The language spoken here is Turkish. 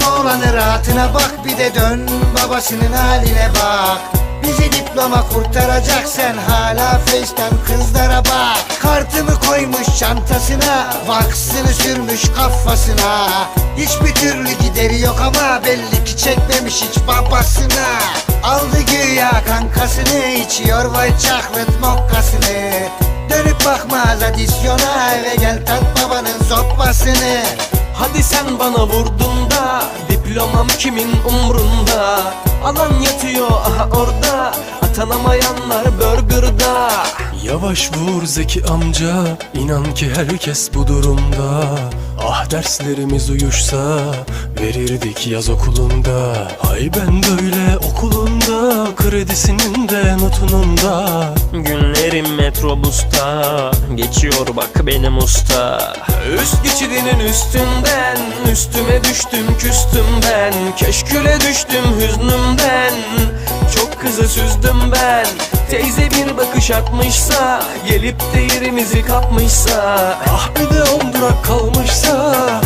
Benim oğlanı rahatına bak bir de dön babasının haline bak. Bizi diploma kurtaracak sen hala faceten kızlara bak. Kartımı koymuş çantasına Vaksını sürmüş kafasına. Hiçbir türlü gideri yok ama belli ki çekmemiş hiç babasına. Aldı güya kankasını içiyor vay çaklıt mokkasını. Dönüp bakmaz adisyona eve gel tat babanın zoppasını Hadi sen bana vurdun da Diplomam kimin umrunda? Alan yatıyor aha orada. Atanamayanlar burgerda. Yavaş vur Zeki amca inan ki herkes bu durumda derslerimiz uyuşsa Verirdik yaz okulunda. Hay ben böyle okulunda Kredisinin de notunun da. Günlerim metrobusta Geçiyor bak benim usta. Üst geçidinin üstünden Üstüme düştüm küstüm ben. Keşküle düştüm hüznümden Çok kızı süzdüm ben. Teyze bir bakış atmışsa Gelip de yerimizi kapmışsa. Ah bir kalmışsa